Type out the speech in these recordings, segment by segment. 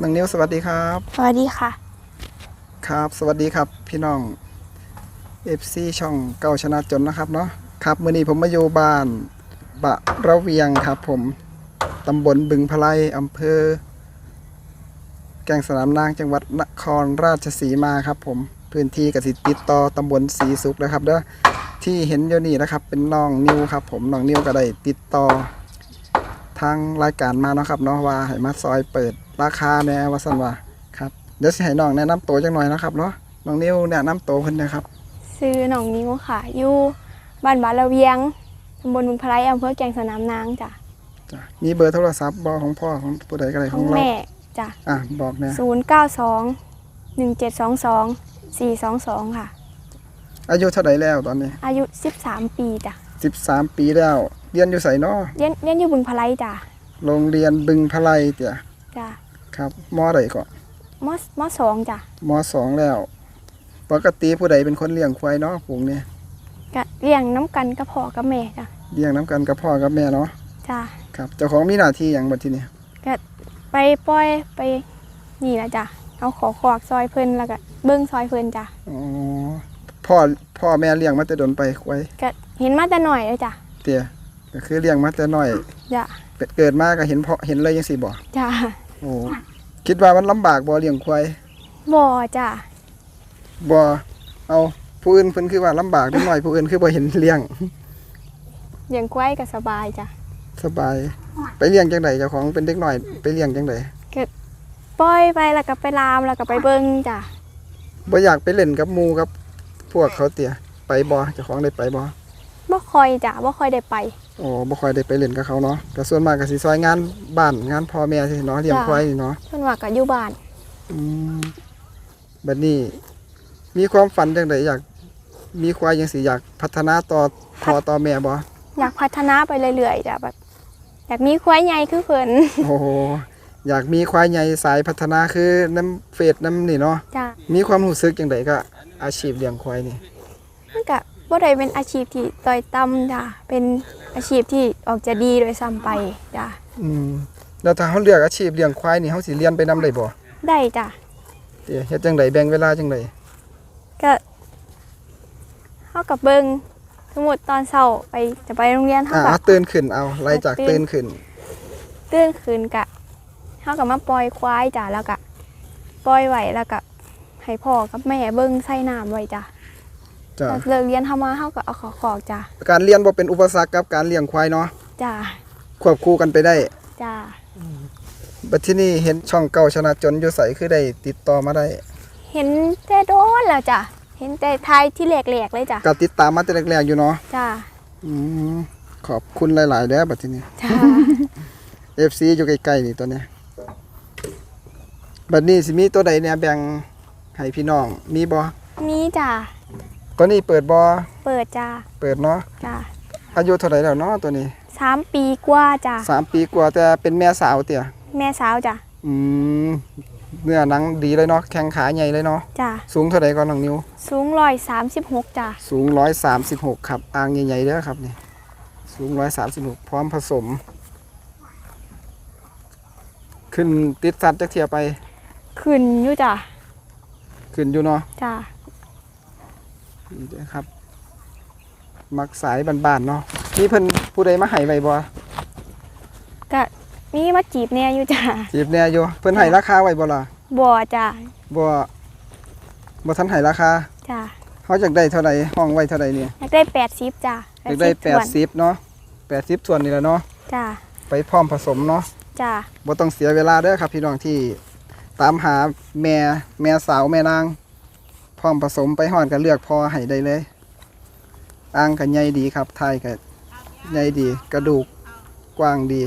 น้องนิวสวัสดีครับ สวัสดีค่ะ ครับ สวัสดีครับ พี่น้อง FC ช่องเก่าชนะจนนะครับเนาะครับมื้อนี้ผมมาอยู่บ้านบะระเวียงครับ ผมตำบลบึงพะไลอำเภอ แก่งสนามนางจังหวัดนครราชสีมาครับ ผมพื้นที่กสิติดต่อตำบลสีสุขนะครับเด้อที่เห็นอยู่นี่นะครับ เป็นน้องนิวครับ ผมน้องนิวก็ได้ติดต่อทางรายการมาเนาะครับเนาะว่าให้มาซอยเปิด ราคาแหน่ว่าซั่นว่าครับเดี๋ยวสิให้น้องแนะนำตัวจังหน่อยนะครับเนาะน้องนิวแนะนำตัวเพิ่นนะครับซื้อหนองนิ้วค่ะ อยู่บ้านบาละเวียงตำบลบุญพลายอำเภอแกงสนามนางจ้ะจ้ะมีเบอร์โทรศัพท์บอของพ่อของผู้ใดก็ได้ขขอองงเราแม่จ้ะอะบอกแน่ศูนย์เก้าสองหนึ่งเจ็ดสองสองสี่สองสองค่ะ อายุเท่าไหร่แล้วตอนนี้ อายุสิบสามปีจ้ะ13ปีแล้ว เรียนอยู่ไสเนาะเรียนเรียนอยู่บุญพลายจ้ะโรงเรียนบึงพะไลเตี่ยจ้ะ ครับมอใดก็มมสองจ้ะมสองแล้ว ปกติผู้ใดเป็นคนเลี้ยงควายเนาะฝูงนี้ก็เลี้ยงน้ำกันกับพ่อกับแม่จ้ะเลี้ยงน้ำกันกับพ่อกับแม่เนาะจ้ะครับเจ้าของมีหน้าที่หยังบัดทีนี้ไปปล่อยไปนี่ละจ้ะเอาขอขอกซอยเพิ่นแล้วก็เบิ้งซอยเพิ่นจ้ะอ๋อพ่อพ่อแม่เลี้ยงมาแต่ดนไปควายก็เห็นมาแต่หน่อยเลยจ้ะเตี่ยก็คือเลี้ยงมาแต่น้อยจ้ะเกิดมาก็เห็นเพาะเห็นเลยยังสิบ่จ้ะ โอ้คิดว่ามันลำบากบ่เลี้ยงควายบ่จ้ะบ่เอาผู้อื่นเพิ่นคือว่าลำบากนิดหน่อยผู้อื่นคือบ่เห็นเลี้ยง เลี้ยงควายก็สบายจ้ะสบาย ไปเลี้ยงจังไดเจ้าของเป็นเด็กน้อยไปเลี้ยงจังไดปล่อยไปแล้วก็ไปลามแล้วก็ไปเบิ่งจ้ะบ่อยากไปเล่นกับหมู่กับ พวกเขาเตี่ยไปบ่เจ้าของได้ไปบ่บ่ค่อยจ้ะบ่ค่อยได้ไป โอ้บ่ค่อยได้ไปเล่นกับเขาเนาะก็ส่วนมากก็สิซอยงานบ้านงานพ่อแม่สิเนาะเลี้ยงจ้ะ ควายนี่เนาะเพิ่นว่าก็อยู่บ้านอืมบัดนี้ มีความฝันจังไดอยาก มีควายจังสิอยากพัฒนาต่อพ่อต่อแม่บ่อยากพัฒนาไปเรื่อยๆจ้ะแบบอยากมีควายใหญ่คือเพิ่นโอ้โหอยากมีควายใหญ่สายพัฒนาคือน้ำเฟดน้ำนี่เนาะจ้ะมีความรู้สึกจังไดก็อาชีพเลี้ยงควายนี่มันก็ บ่ได้เป็นอาชีพที่ต่อยต่ำจ้ะเป็นอาชีพที่ออกจะดีโดยซ้ำไปจ้ะอืมแล้วถ้าเฮาเลือกอาชีพเลี้ยงควายนี่เฮาสิเรียนไปนำได้บ่ได้จ้ะเอ๊ะเฮ็ดจังไดแบ่งเวลาจังไดก็เฮากับเบิ่งสมมุติตอนเช้าไปจะไปโรงเรียนเฮาอ่าก็ เอาตื่นขึ้นเอาไล่จากตื่ตื่นนขึ้น ตื่นคืนกะเฮาก็มาปล่อยควายจ้ะแล้วก็ปล่อยไว้แล้วก็ให้พ่อกับแม่เบิ่งใส่น้ำไว้จ้ะ จ้ะแล้วเลิกเรียนเฮามาเฮาก็เอาเขอขอกจ้ะการเรียนบ่เป็นอุปสรรคกับการเลี้ยงควายเนาะจ้ะควบคู่กันไปได้จ้ะบัดที่นี่เห็นช่องเก่าชนะจนอยู่ไสคือได้ติดต่อมาได้ เห็นแต่โดนแล้วจ้ะเห็นแต่ทายที่แหลกๆเลยจ้ะก็ติดตามมาแต่แรกๆอยู่เนาะจ้ะอืมขอบคุณหลายๆเด้อบัดที่นี้จ้ะ FC อยู่ใกล้ๆนี่ตัวเนี้ยบัดนี้สิมีตัวใดเนี่ยแบ่งให้พี่น้องมีบ่มีจ้ะ ตัวนี้เปิดบ่เปิดจ้ะเปิดเนาะจ้ะอายุเท่าไหร่แล้วเนาะตัวนี้สามปีกว่าจ้ะสามปีกว่าแต่เป็นแม่สาวเตี่ยแม่สาวจ้ะอืมเนื้อหนังดีเลยเนาะแข้งขาใหญ่เลยเนาะจ้ะสูงเท่าไหร่ก่อนน้องนิว สูงร้อยสามสิบหกจ้ะสูงร้อยสามสิบหกครับอ่างใหญ่ๆเด้อครับนี่สูงร้อยสามสิบหกพร้อมผสม ขึ้นติดสัตว์จักเทียไป ขึ้นอยู่จ้ะขึ้นอยู่เนาะจ้ะ นี่เด้อครับ มักสายบ้านๆเนาะมีเพิ่นผู้ใดมาให้ไว้บ่ก็มีมาจีบแน่อยู่จ้ะจีบแหน่อยู่เพิ่นให้ราคาไว้บ่ล่ะบ่จ้ะบ่บ่ทันให้ราคาจ้ะเฮาอยากได้เท่าใดห้องไว้เท่าใดนี่อยากได้แปดสิบจ้ะอยากได้80ถ้วน80เนาะ80ส่วนนี่แหละเนาะจ้ะไปพร้อมผสมเนาะจ้ะบ่ต้องเสียเวลาเด้อครับ พี่น้องที่ตามหาแม่แม่สาวแม่นางพ ร้อมผสมไปฮอดก็เลือกพอให้ได้เลยอ่างก็ใหญ่ดีครับไทยก็ใหญ่ดี กระดูกกว้างดี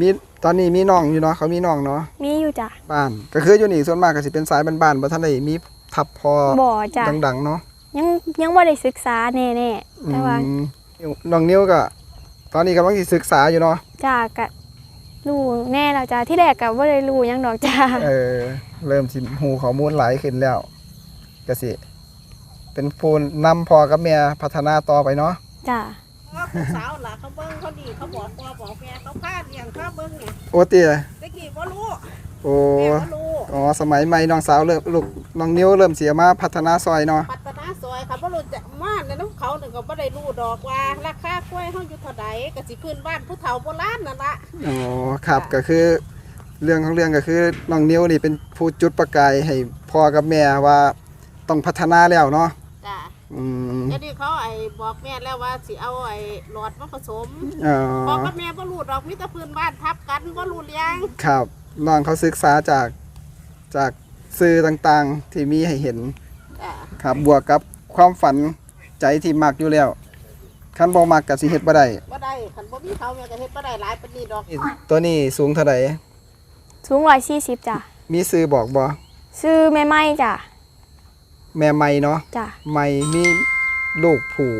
มีตอนนี้มีน้องอยู่เนาะเขามีน้องเนาะมีอยู่จ้ะบ้านก็คืออยู่นี่ส่วนมากก็สิเป็นสายบ้านๆบ่ทันได้มีทับพอบ่จ้ะดังๆเนาะยังยังบ่ได้ศึกษาแน่ๆแต่ว่าอืมน้องนิ้วก็ ตอนนี้กำลังสิศึกษาอยู่เนาะจ้ะก็รู้แน่แล้วจ้ะที่แรกก็บ่ได้รู้หยังดอกจ้ะเออ เริ่มสิหูข้อมูลหลายขึ้นแล้วก็สิ เป็นผู้นำพ่อกับแม่พัฒนาต่อไปเนาะจ้ะว่าผู้สาวล่ะเขาเบิ่งเขาดีเขาบอกพ่อบอกแม่เขาพาเลี้ยงพาเบิ่งเนี่ยโอ้เตียตะกี้บ่รู้โอ้แม่บ่รู้อ๋อสมัยใหม่น้องสาวเริ่มลูกน้องนิ้วเริ่มเสียมาพัฒนาซอยเนาะพัฒนาซอยค่ะบ่รู้จะมาในน้ำเขาหนึ่งก็บ่ได้รู้ดอกว่าราคากล้วยเฮาอยู่เท่าใดก็สิพื้นบ้านผู้เฒ่าโบราณนั่นล่ะอ๋อครับก็คือ เรื่องของเรื่องก็คือน้องนิ้วนี่เป็นผู้จุดประกายให้พ่อกับแม่ว่าต้องพัฒนาแล้วเนาะจ้ะอืมเดี๋ยวนี้เขาไอ้บอกแม่แล้วว่าสิเอาไอ้หลอดมาผสมอ๋อพ่อกับแม่บ่รู้ดอกมีแต่พื้นบ้านทับกันบ่รู้เลี้ยงครับน้องเขาศึกษาจากจากสื่อต่างๆที่มีให้เห็น จ้ะครับบวกกับความฝันใจที่มักอยู่แล้วคันบ่มักก็สิเฮ็ดบ่ได้บ่ได้คันบ่มีเขาแม่ก็เฮ็ดบ่ได้หลายปานนี้ดอกตัวนี้สูงเท่าใด สูงร้อยสี่สิบจ้ะมีซื้อบอกบ่ซื้อแม่ไม้จ้ะแม่ใหม่เนาะจ้ะใหม่มีลูกผู้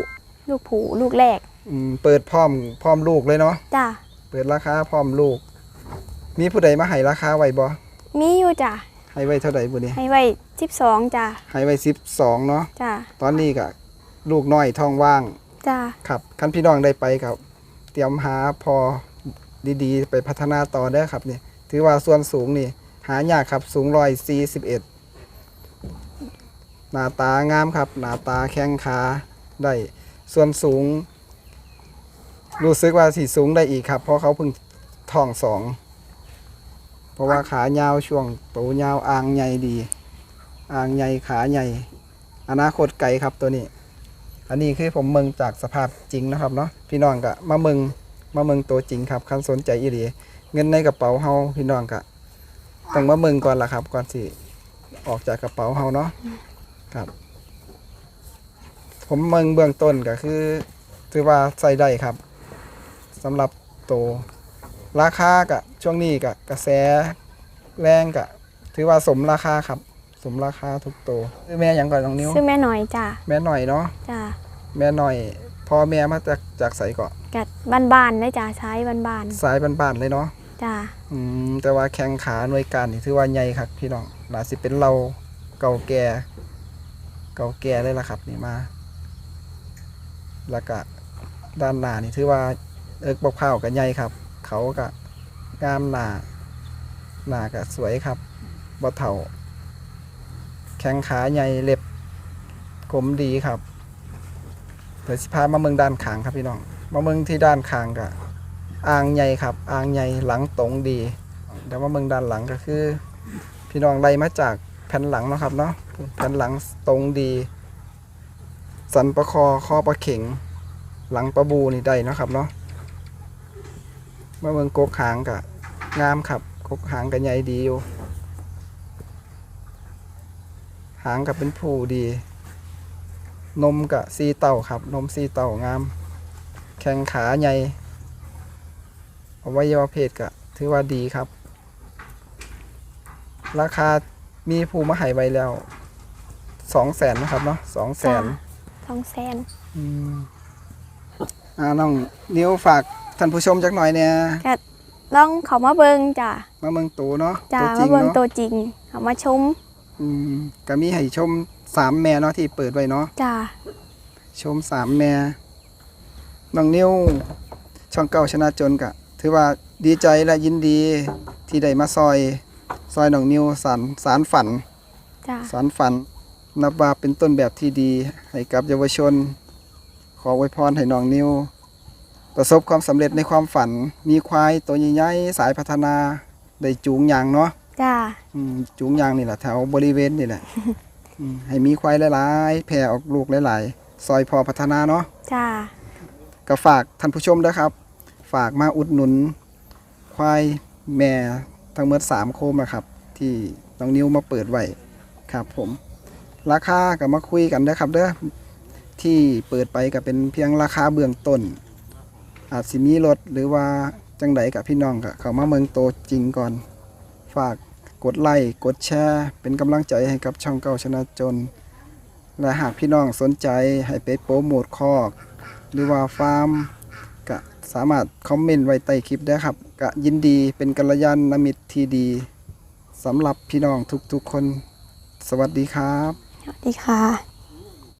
ลูกผูลูกแรกอืมเปิดพร้อมพร้อมลูกเลยเนาะจ้ะเปิดราคาพร้อมลูก มีผู้ใดมาให้ราคาไว้บ่มีอยู่จ้ะให้ไว้เท่าใดบุนี้ให้ไว้สิบสองจ้ะให้ไว้12เนาะจ้ะตอนนี้ก็ลูกน้อยท้องว่างจ้ะครับคันพี่น้องได้ไปครับ เตรียมหาพอดีๆ ไปพัฒนาต่อได้อครับนี่ ถือว่าส่วนสูงนี่ หายากครับสูงร้อยสี่สิบเอ็ดหน้าตางามครับ หน้าตาแข้งขาได้ส่วนสูง รู้สึกว่าสีสูงได้อีกครับ เพราะเขาเพิ่งท้องสอง เพราะว่าขายาวช่วงโตยาวอ่างใหญ่ดีอ่างใหญ่ขาใหญ่ อนาคตไกลครับตัวนี้ อันนี้คือผมเมืองจากสภาพจริงนะครับเนาะพี่น้องก็มาเมืองมาเมืองตัวจริงครับคันสนใจอีหลี เงินในกระเป๋าเฮาพี่น้องก็ต้องมาเมืองก่อนละครับ ก่อนสิออกจากกระเป๋าเฮาเนาะครับ ผมเมืองเบื้องต้นก็คือถือว่าใส่ได้ครับสำหรับตัวราคากะช่วงนี้กะกระแสแรงกะ ถือว่าสมราคาครับ สมราคาทุกตัวคือแม่หยังก่อนน้องนิ้วซื้อแม่หน่อยจ้ะแม่หน่อยเนาะจ้ะแม่หน่อยพ่อแม่มาจากจากใสเกาะกัดบ้านๆได้จ้ะใช้บ้านสายบ้านๆเลยเนาะๆ จ้ะอืมแต่ว่าแข้งขาหน่วยการนี่ถือว่าใหญ่ครับพี่น้องน่าสิเป็นเราเก่าแก่ เก่าแก่เลยล่ะครับ นี่มา แล้วก็ด้านหน้านี่ถือว่าเอิกบกเผากับใหญ่ครับ เขาก็งามหน้าหน้าก็สวยครับบ่เท่า แข้งขาใหญ่เล็บกลมดีครับเดี๋ยวสิพามาเมืองด้านขางครับพี่น้องมาเมืองที่ด้านขางก็ อ่างใหญ่ครับอ่างใหญ่หลังตรงดีเดี๋ยวมาเมืองด้านหลังก็คือ พี่น้องไล่มาจากแผ่นหลังนะครับเนาะแผ่นหลังตรงดี สันประคอคอประเข็ง หลังประบูนี่ได้นะครับเนาะมาเมืองกกหางกะงามครับกกหางกับใหญ่ดีอยู่ หางกับเป็นผู้ดี นมกับซีเต่าครับ นมซีเต่างาม แข้งขาใหญ่ วัยวะเพศก็ถือว่าดีครับ ราคามีผู้มาให้ไว้แล้วสองแสนนะครับเนาะสองแสนสองแสนอ่าน้องนิ้วฝากท่านผู้ชมจักหน่อยเนี่ยกัดลองเขามาเบิงจ้ะมาเมืองตูเนาะจ้ะตัวจริมางเบิงเนาะตัวจริงเขามาชมอืมก็มีให้ชมสามแม่เนาะที่เปิดไว้เนาะ จ้ะชมสามแม่น้องนิ้วช่องเก่าชนะจนกะ ถือว่าดีใจและยินดีที่ได้มาซอย ซอยน้องนิ้วสารสารฝัน จ้ะสารฝัน นับว่าเป็นต้นแบบที่ดี ให้กับเยาวชน ขออวยพรให้น้องนิ้วประสบความสำเร็จในความฝัน มีควายตัวใหญ่ๆสายพัฒนา ได้จูงยางเนาะ จ้ะอืมจูงยางนี่แหละแถวบริเวณนี่แหละ อืมให้มีควายหลายๆแผ่ออกลูกหลายๆ ซอยพอพัฒนาเนาะจ้ะก็ฝากท่านผู้ชมนะครับ ฝากมาอุดหนุน ควายแม่ทั้งหมดสามโคมนะครับ ที่น้องนิ้วมาเปิดไว้ครับผม ราคาก็มาคุยกันนะครับเด้อที่เปิดไปก็เป็นเพียงราคาเบื้องต้น อาจสิมีลดหรือว่าจังไดกับพี่น้องก็เขามาเมืองโตจริงก่อน ฝากกดไลค์กดแชร์ เป็นกำลังใจให้กับช่องเก่าชนะจน และหากพี่น้องสนใจให้ไปโปรโมทคอก หรือว่าฟาร์ม สามารถคอมเมนต์ไว้ใต้คลิปได้ครับกะยินดีเป็นกัลยาณมิตรที่ดีสำหรับพี่น้องทุกๆคน สวัสดีครับ สวัสดีค่ะ